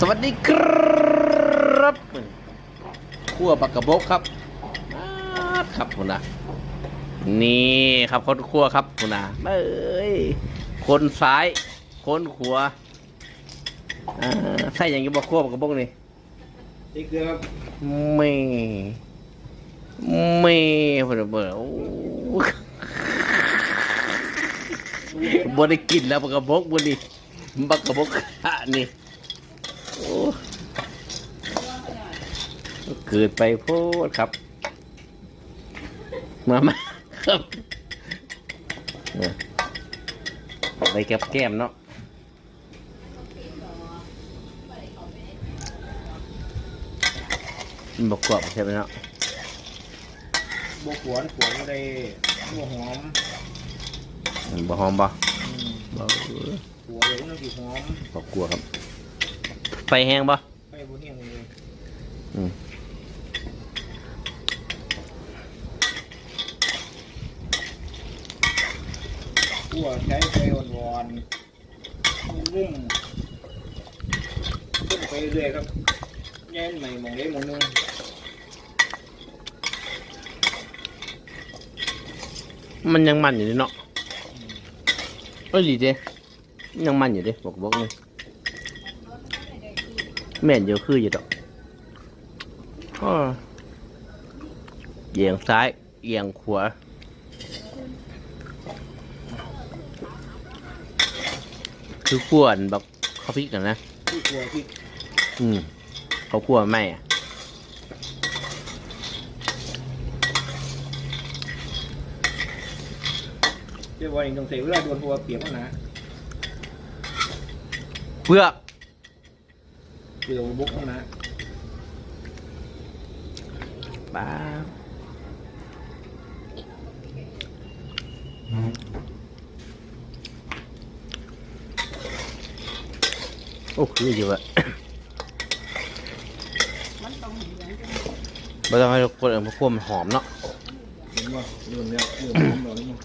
สวัสดีครับขั้วปลากระบอกครับมาดครับคุณนะนี่ครับคนขั้วครับคุณนะเอ้ยคนซ้าย คนขวาอ่าใส่อย่างนี้บอกขั้วปลากระบอกนี่นี่คือครับไม่ไม่เบื่อเบื่อโอ้บ่ได้กินแล้วปลากระบอกบ่นี่ปลากระบอกอะนี่ โอ้เกิดไปโพดครับ มามาครับเนี่ยเอาไปกับแก้มเนาะมันบอกกรอบใช่ไหมเนาะบวขวนขวนอะไรหัวหอมมันบ่หอมบ่อืมบ่หัวเดี๋ยวน้ำผีหอมบ่กลัวครับ ไฟแห้งบ่ไปบนเฮียงเลยอืมหัวใช้ไฟอ่อนๆนุ่มๆขึ้นไปเรื่อยๆครับแย่นใหม่มองเล็กมองนึงมันยังมันอยู่เดิเนาะเอ้ยดีเด้ยังมันอยู่เด้บอกบอกเลย แม่นอยู่คืออยู่ดอกอ้อเอียงซ้ายเอียงขวาคือขวนแบบเขาพริกกันนะที่หัวที่อืมเขาขัวไม่อะเดี๋ยววันนี้ต้องใส่เวลาโดนหัวเปียกมันนะเพื่อก เดี๋ยวบุกมันนะป้าโอ้คืออยู่อะไม่ต้องให้คนอื่นมาคั่วมันหอมเนาะ เห็นว่าเรื่องเนี้ยเรื่องหอมเราเนี่ย